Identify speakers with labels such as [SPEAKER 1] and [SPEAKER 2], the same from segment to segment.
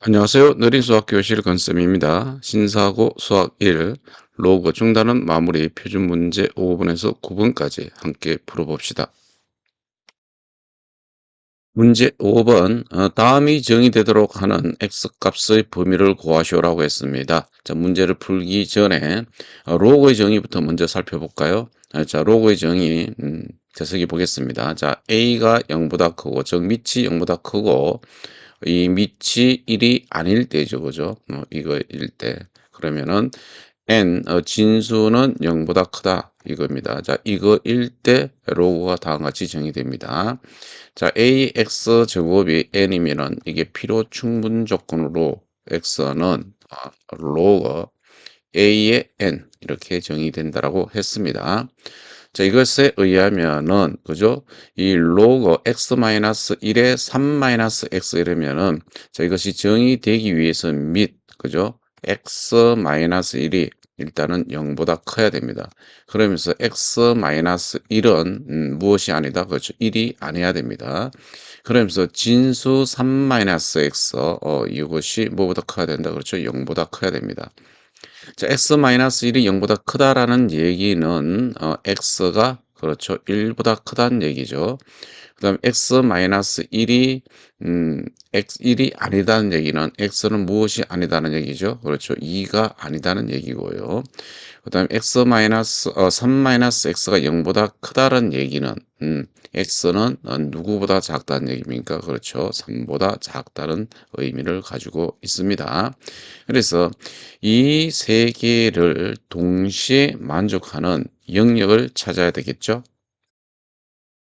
[SPEAKER 1] 안녕하세요. 느린 수학 교실 건쌤입니다. 신사고 수학 1 로그 중단은 마무리 표준 문제 5번에서 9번까지 함께 풀어봅시다. 문제 5번 어, 다음이 정의되도록 하는 x값의 범위를 구하시오라고 했습니다. 자 문제를 풀기 전에 어, 로그의 정의부터 먼저 살펴볼까요? 아, 자 로그의 정의 음, 재석이 보겠습니다. 자 a가 0보다 크고 즉 밑이 0보다 크고 이 밑이 1이 아닐 때죠. 그죠? 어, 이거일 때. 그러면은 n 어, 진수는 0보다 크다 이겁니다. 자, 이거일 때 로그가 다음과 같이 정의됩니다. 자, ax 제곱이 n이면은 이게 필요 충분 조건으로 x는 아, 로그 a의 n 이렇게 정의된다라고 했습니다. 자, 이것에 의하면은, 그죠? 이 로그 x-1에 3-x 이러면은, 자, 이것이 정의 되기 위해서 및, 그죠? x-1이 일단은 0보다 커야 됩니다. 그러면서 x-1은 음, 무엇이 아니다? 그렇죠. 1이 아니어야 됩니다. 그러면서 진수 3-x, 어, 이것이 뭐보다 커야 된다? 그렇죠. 0보다 커야 됩니다. 자, x-1이 0보다 크다라는 얘기는 어, x가 그렇죠. 1보다 크다는 얘기죠. 그 다음 x-1이 음, x1이 아니다는 얘기는 x는 무엇이 아니다는 얘기죠. 그렇죠. 2가 아니다는 얘기고요. 그 다음 x 마이너스 어, 3 마이너스 x가 0보다 크다는 얘기는 음, x는 어, 누구보다 작다는 얘기입니까? 그렇죠. 3보다 작다는 의미를 가지고 있습니다. 그래서 이 세 개를 동시에 만족하는 영역을 찾아야 되겠죠.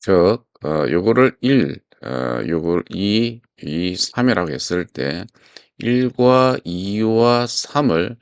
[SPEAKER 1] 즉, 어, 요거를 1, 어, 요걸 2, 2, 3이라고 했을 때 1과 2와 3을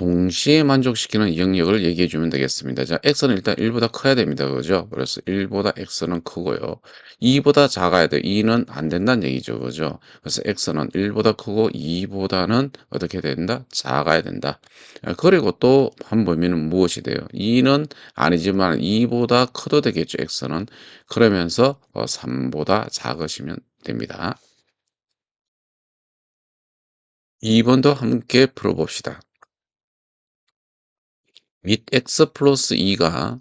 [SPEAKER 1] 동시에 만족시키는 영역을 얘기해 주면 되겠습니다. 자, x는 일단 1보다 커야 됩니다. 그죠? 그래서 1보다 x는 크고요. 2보다 작아야 돼. 2는 안 된다는 얘기죠. 그죠? 그래서 x는 1보다 크고 2보다는 어떻게 된다? 작아야 된다. 아, 그리고 또 한 범위는 무엇이 돼요? 2는 아니지만 2보다 커도 되겠죠. x는. 그러면서 3보다 어, 작으시면 됩니다. 2번도 함께 풀어봅시다. 윗 x 플러스 2가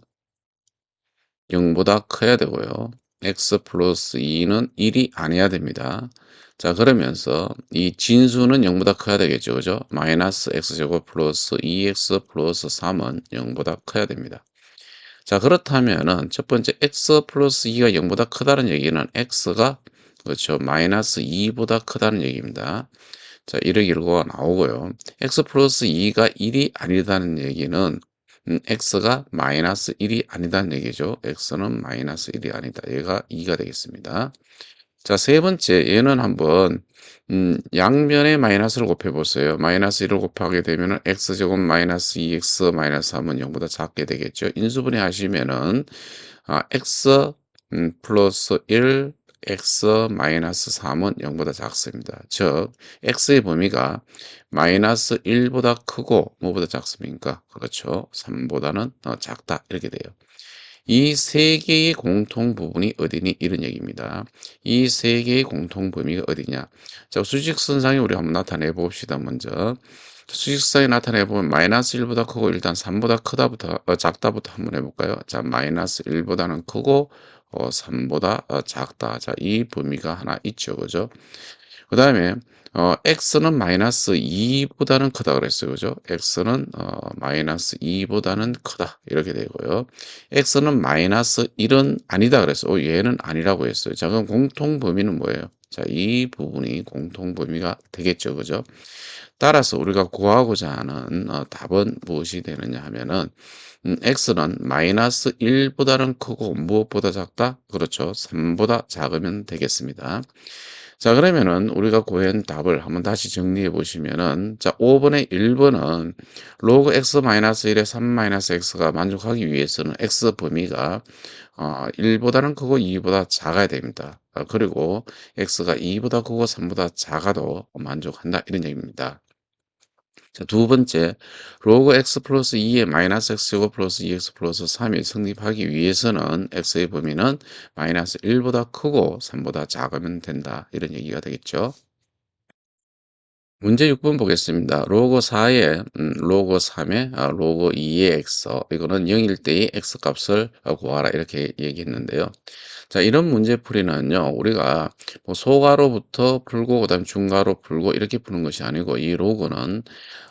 [SPEAKER 1] 0보다 커야 되고요. x 플러스 2는 1이 아니어야 됩니다. 자 그러면서 이 진수는 0보다 커야 되겠죠. 그죠? 마이너스 x제곱 플러스 2x 플러스 3은 0보다 커야 됩니다. 자 그렇다면은 첫 번째 x 플러스 2가 0보다 크다는 얘기는 x가 그렇죠. 마이너스 2보다 크다는 얘기입니다. 자 이렇게 결과가 나오고요. x 플러스 2가 1이 아니다는 얘기는 음, x가 마이너스 1이 아니다는 얘기죠. x는 마이너스 1이 아니다. 얘가 2가 되겠습니다. 자, 세 번째, 얘는 한번, 음, 양면에 마이너스를 곱해보세요. 마이너스 1을 곱하게 되면 x제곱 마이너스 2x 마이너스 3은 0보다 작게 되겠죠. 인수분해 하시면은, 아, x 음, 플러스 1 x 마이너스 3은 0보다 작습니다. 즉 x의 범위가 마이너스 1보다 크고 뭐보다 작습니까? 그렇죠. 3보다는 어, 작다 이렇게 돼요. 이 세 개의 공통 부분이 어디니 이런 얘기입니다. 이 세 개의 공통 범위가 어디냐? 자 수직선상에 우리 한번 나타내 봅시다. 먼저 수직선에 나타내 보면 마이너스 1보다 크고 일단 3보다 크다부터 어, 작다부터 한번 해볼까요? 자 마이너스 1보다는 크고 어, 3보다 어, 작다. 자, 이 범위가 하나 있죠. 그죠? 그 다음에 어, x는 마이너스 2보다는 크다 그랬어요. 그죠? x는 어, 마이너스 2보다는 크다. 이렇게 되고요. x는 마이너스 1은 아니다 그랬어요. 어, 얘는 아니라고 했어요. 자, 그럼 공통 범위는 뭐예요? 자, 이 부분이 공통 범위가 되겠죠. 그죠? 따라서 우리가 구하고자 하는 어, 답은 무엇이 되느냐 하면은 음, x는 마이너스 1보다는 크고 무엇보다 작다? 그렇죠. 3보다 작으면 되겠습니다. 자 그러면은 우리가 구한 답을 한번 다시 정리해 보시면은 자 5번의 1번은 로그 x 마이너스 1에 3 마이너스 x가 만족하기 위해서는 x 범위가 어, 1보다는 크고 2보다 작아야 됩니다. 어, 그리고 x가 2보다 크고 3보다 작아도 만족한다 이런 얘기입니다. 자, 두 번째, 로그 x 플러스 2의 마이너스 x 제곱 플러스 2x 플러스 3이 성립하기 위해서는 x의 범위는 마이너스 1보다 크고 3보다 작으면 된다. 이런 얘기가 되겠죠. 문제 6번 보겠습니다. 로그 4에 음, 로그 3에 아, 로그 2의 x 이거는 0일 때의 x 값을 어, 구하라 이렇게 얘기했는데요. 자 이런 문제풀이는요 우리가 뭐 소가로부터 풀고 그 다음 중가로 풀고 이렇게 푸는 것이 아니고 이 로그는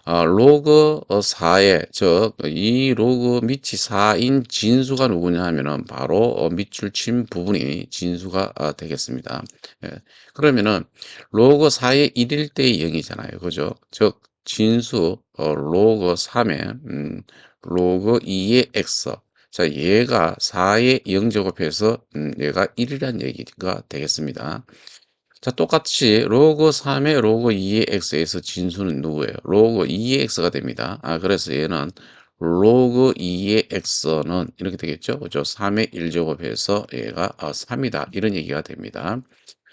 [SPEAKER 1] 아, 로그 4에 즉이 로그 밑이 4인 진수가 누구냐 하면은 바로 어, 밑줄 친 부분이 진수가 아, 되겠습니다. 예. 그러면은 로그 4의 1일 때의 0이잖아요. 그죠? 즉 진수 어, 로그 3의 음, 로그 2의 x 자 얘가 4의 0 제곱해서 음, 얘가 1이란 얘기가 되겠습니다. 자 똑같이 로그 3의 로그 2의 x에서 진수는 누구예요? 로그 2의 x가 됩니다. 아 그래서 얘는 로그 2의 x는 이렇게 되겠죠. 그죠? 3의 1제곱해서 얘가 3이다. 아, 이런 얘기가 됩니다.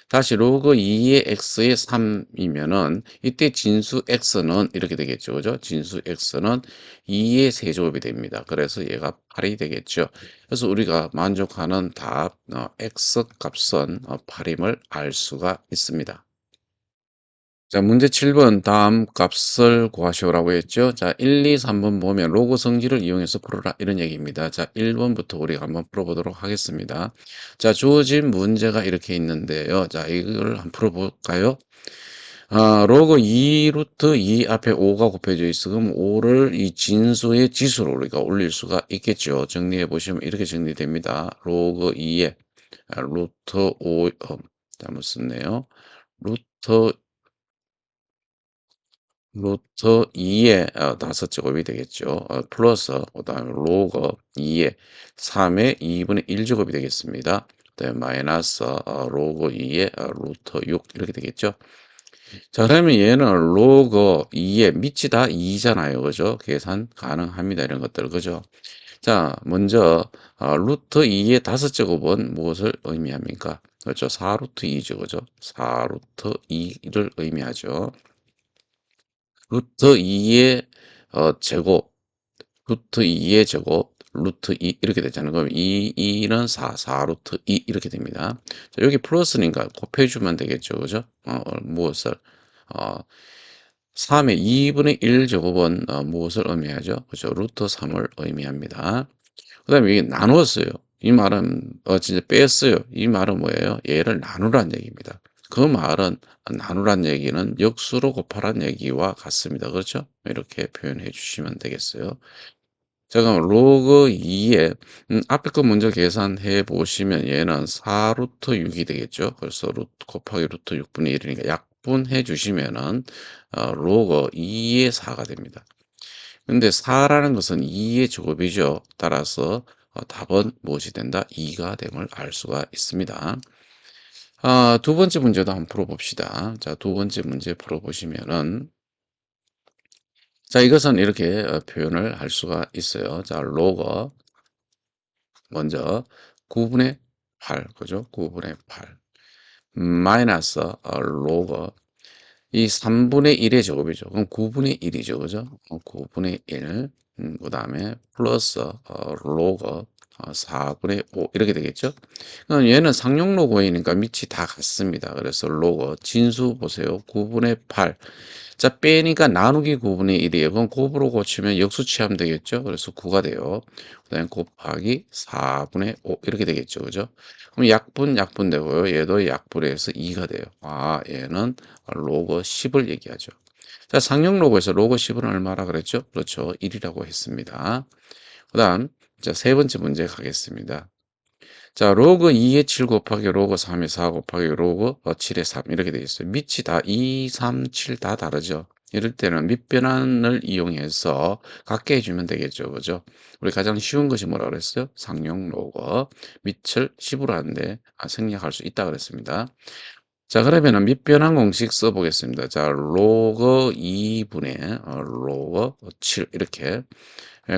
[SPEAKER 1] 다시 로그 2의 x의 3이면은 이때 진수 x는 이렇게 되겠죠. 그죠? 진수 x는 2의 세제곱이 됩니다. 그래서 얘가 8이 되겠죠. 그래서 우리가 만족하는 답 어, x 값은 어, 8임을 알 수가 있습니다. 자, 문제 7번 다음 값을 구하시오라고 했죠. 자, 1, 2, 3번 보면 로그 성질을 이용해서 풀어라 이런 얘기입니다. 자, 1번부터 우리가 한번 풀어보도록 하겠습니다. 자, 주어진 문제가 이렇게 있는데요. 자, 이걸 한번 풀어볼까요? 아, 로그 2 루트 2 앞에 5가 곱해져 있어. 그럼 5를 이 진수의 지수로 우리가 올릴 수가 있겠죠. 정리해 보시면 이렇게 정리됩니다. 로그 2에 아, 루트 5, 어, 잘못 썼네요. 루트 루트 2의 어, 다섯 제곱이 되겠죠. 어, 플러스 그 다음에 로그 2의 3의 2분의 1 제곱이 되겠습니다. 그다음에 마이너스 어, 로그 2의 어, 루트 6 이렇게 되겠죠. 자 그러면 얘는 로그 2의 밑이 다 2잖아요. 그죠? 계산 가능합니다. 이런 것들 그죠? 자 먼저 어, 루트 2의 다섯 제곱은 무엇을 의미합니까? 그렇죠. 4루트 2죠. 그죠? 4루트 2를 의미하죠. 루트 2의 어, 제곱, 루트 2의 제곱, 루트 2 이렇게 되잖아요. 그럼 2, 2는 4, 4 루트 2 이렇게 됩니다. 자, 여기 플러스니까 곱해주면 되겠죠. 그죠? 어, 무엇을? 어, 3의 2분의 1 제곱은 어, 무엇을 의미하죠? 그죠? 루트 3을 의미합니다. 그 다음에 이게 나누었어요. 이 말은 어, 진짜 뺐어요. 이 말은 뭐예요? 얘를 나누란 얘기입니다. 그 말은 나누란 얘기는 역수로 곱하란 얘기와 같습니다. 그렇죠? 이렇게 표현해 주시면 되겠어요. 자, 그럼 로그 2에 음, 앞에 거 먼저 계산해 보시면 얘는 4 루트 6이 되겠죠. 그래서 루트 곱하기 루트 6분의 1이니까 약분해 주시면은 어, 로그 2의 4가 됩니다. 근데 4라는 것은 2의 제곱이죠. 따라서 어, 답은 무엇이 된다? 2가 됨을 알 수가 있습니다. 아, 두 번째 문제도 한번 풀어봅시다. 자, 두 번째 문제 풀어보시면은, 자, 이것은 이렇게 어, 표현을 할 수가 있어요. 자, 로거, 먼저 9분의 8, 그죠? 9분의 8. 마이너스 어, 로거, 이 3분의 1의 제곱이죠. 그럼 9분의 1이죠. 그죠? 9분의 1. 음, 그 다음에 플러스 어, 로거 어, 4분의 5 이렇게 되겠죠. 얘는 상용 로고이니까 밑이 다 같습니다. 그래서 로고 진수 보세요. 9분의 8. 자 빼니까 나누기 9분의 1이에요. 그럼 곱으로 고치면 역수 취하면 되겠죠. 그래서 9가 돼요. 그 다음에 곱하기 4분의 5 이렇게 되겠죠. 그죠? 그럼 약분 약분 되고요. 얘도 약분해서 2가 돼요. 아 얘는 로고 10을 얘기하죠. 자 상용 로고에서 로고 10은 얼마라 그랬죠? 그렇죠. 1이라고 했습니다. 그 다음 자, 세 번째 문제 가겠습니다. 자, 로그 2의 7 곱하기 로그 3의 4 곱하기 로그 7의 3 이렇게 되어 있어요. 밑이 다 2, 3, 7 다 다르죠. 이럴 때는 밑변환을 이용해서 같게 해주면 되겠죠. 그죠? 우리 가장 쉬운 것이 뭐라 그랬어요? 상용 로그 밑을 10으로 하는데 아, 생략할 수 있다 그랬습니다. 자, 그러면은 밑변환 공식 써보겠습니다. 자, 로그 2분의 어, 로그 7 이렇게 예,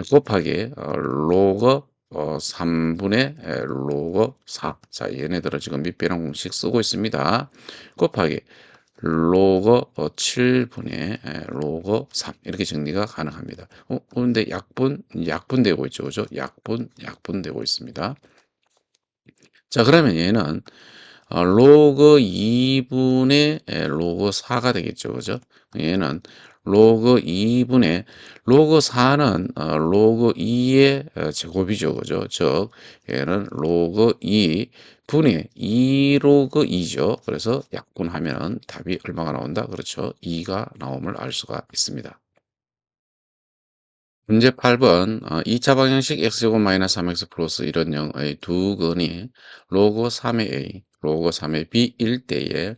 [SPEAKER 1] 곱하기 어, 로그 어, 3분의 예, 로그 4. 자, 얘네들을 지금 밑변환 공식 쓰고 있습니다. 곱하기 로그 7분의 예, 로그 3 이렇게 정리가 가능합니다. 어, 그런데 약분 약분되고 있죠, 그죠? 약분 약분되고 있습니다. 자, 그러면 얘는 어, 로그 2분의 로그 4가 되겠죠. 그죠? 얘는 로그 2분의 로그 4는 어, 로그 2의 어, 제곱이죠. 그죠? 즉 얘는 로그 2 분의 2 로그 2죠. 그래서 약분하면 답이 얼마가 나온다? 그렇죠. 2가 나옴을 알 수가 있습니다. 문제 8번 어, 2차 방정식 x제곱 마이너스 3x 플러스 1은 0의 두 근이 로그 3의 a, 로그 3의 b일 때에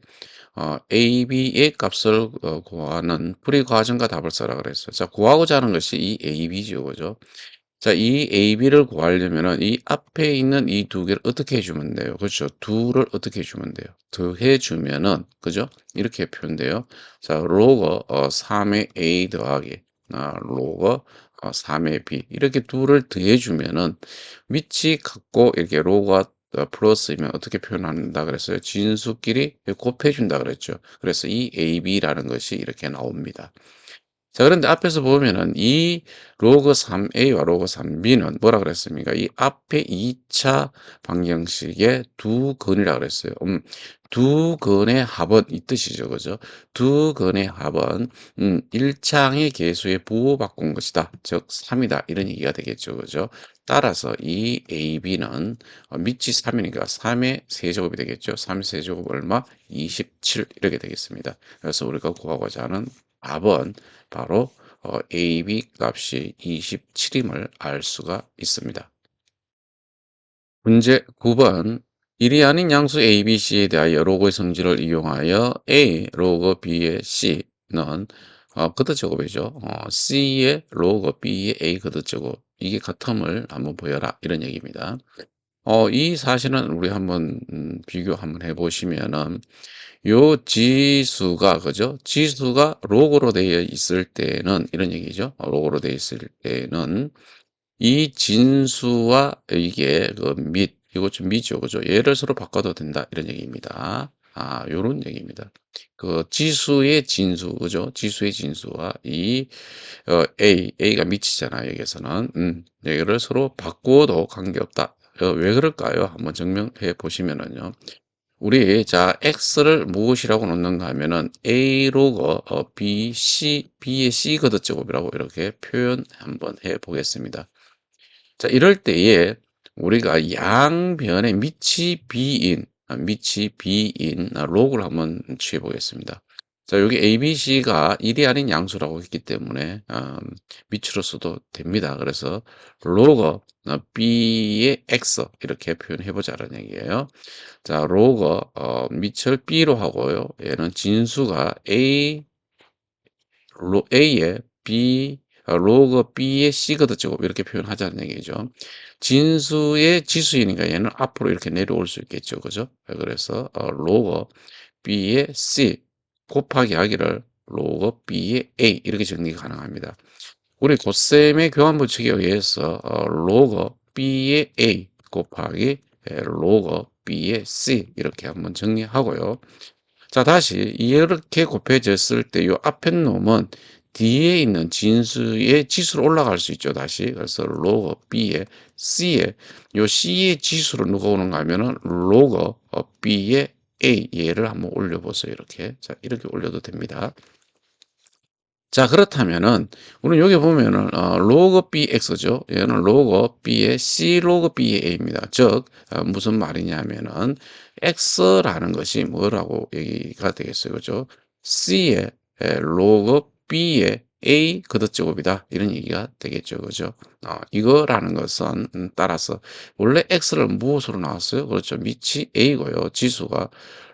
[SPEAKER 1] 어, a, b의 값을 어, 구하는 풀이 과정과 답을 써라 그랬어요. 자, 구하고자 하는 것이 이 a, b죠. 그죠? 자, 이 a, b를 구하려면은 이 앞에 있는 이 두 개를 어떻게 해주면 돼요? 그렇죠? 둘을 어떻게 해주면 돼요? 더해주면은, 그죠? 이렇게 표현돼요. 자, 로그 어, 3의 a 더하기 아, 로그 어, 3의 b 이렇게 둘을 더해주면은 위치 갖고 이렇게 로그가 어, 플러스이면 어떻게 표현한다 그랬어요? 진수끼리 곱해준다 그랬죠. 그래서 이 AB라는 것이 이렇게 나옵니다. 자, 그런데 앞에서 보면은 이 로그 3a와 로그 3b는 뭐라 그랬습니까? 이 앞에 2차 방정식의 두 근이라 그랬어요. 음, 두 근의 합은 이 뜻이죠. 그죠? 두 근의 합은 음, 1창의 개수의 부호 바꾼 것이다. 즉 3이다. 이런 얘기가 되겠죠. 그죠? 따라서 이 AB는 어, 밑이 3이니까 3의 세제곱이 되겠죠. 3 세제곱 얼마? 27 이렇게 되겠습니다. 그래서 우리가 구하고자 하는 답은 바로 어, AB 값이 27임을 알 수가 있습니다. 문제 9번 1이 아닌 양수 A, B, C에 대하여 로그의 성질을 이용하여 A 로그 B의 C는 어, 그드 제곱이죠. 어, C의 로그 B의 A 그드 제곱 이게 같음을 한번 보여라 이런 얘기입니다. 어, 이 사실은 우리 한번 음, 비교 한번 해보시면은 요 지수가 그죠? 지수가 로그로 되어 있을 때는 이런 얘기죠. 어, 로그로 되어 있을 때는 이 진수와 이게 그 밑, 이거 좀 밑이죠. 그죠? 얘를 서로 바꿔도 된다. 이런 얘기입니다. 아, 요런 얘기입니다. 그 지수의 진수, 그죠? 지수의 진수와 이 어, A, A가 밑이잖아요. 여기서는. 음, 얘를 서로 바꾸어도 관계없다. 어, 왜 그럴까요? 한번 증명해 보시면은요. 우리 자 x를 무엇이라고 놓는가 하면은 a 로그 어, b c b의 c 거드 제곱이라고 이렇게 표현 한번 해 보겠습니다. 자 이럴 때에 우리가 양변의 밑이 b인 아, 밑이 b인 로그를 한번 취해 보겠습니다. 자 여기 a, b, c가 1이 아닌 양수라고 했기 때문에 음, 밑으로 써도 됩니다. 그래서 로그 어, b의 x 이렇게 표현해 보자는 얘기예요. 자, 로그 어, 밑을 b로 하고요. 얘는 진수가 a 로, a의 b 어, 로그 b의 c거드 제곱 이렇게 표현하자는 얘기죠. 진수의 지수이니까 얘는 앞으로 이렇게 내려올 수 있겠죠. 그죠? 그래서 어, 로그 b의 c 곱하기 하기를 로그 b의 a 이렇게 정리가 가능합니다. 우리 고쌤의 교환 법칙에 의해서 어, 로그 b의 a 곱하기 로그 b의 c 이렇게 한번 정리하고요. 자 다시 이렇게 곱해졌을 때 이 앞에 놈은 뒤에 있는 진수의 지수로 올라갈 수 있죠. 다시 그래서 로그 b의 c의 요 c의 지수로 누가 오는가 하면은 로그 b의 a 얘를 한번 올려보세요. 이렇게 자 이렇게 올려도 됩니다. 자 그렇다면은 우리는 여기 보면은 어, 로그 bx죠. 얘는 로그 b의 c 로그 b의 a입니다. 즉 어, 무슨 말이냐면은 x라는 것이 뭐라고 얘기가 되겠어요. 그죠? c의 로그 b의 a 그드제곱이다 이런 얘기가 되겠죠. 그죠? 어, 이거라는 것은 음, 따라서 원래 x를 무엇으로 나왔어요? 그렇죠. 밑이 a고요. 지수가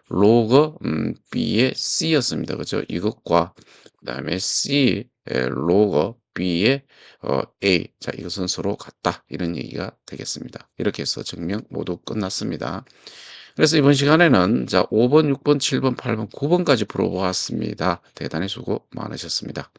[SPEAKER 1] 로그 음, b의 c였습니다. 그죠? 이것과 그 다음에 C 로그 B의 어, A 자 이것은 서로 같다 이런 얘기가 되겠습니다. 이렇게 해서 증명 모두 끝났습니다. 그래서 이번 시간에는 자 5번, 6번, 7번, 8번, 9번까지 풀어보았습니다. 대단히 수고 많으셨습니다.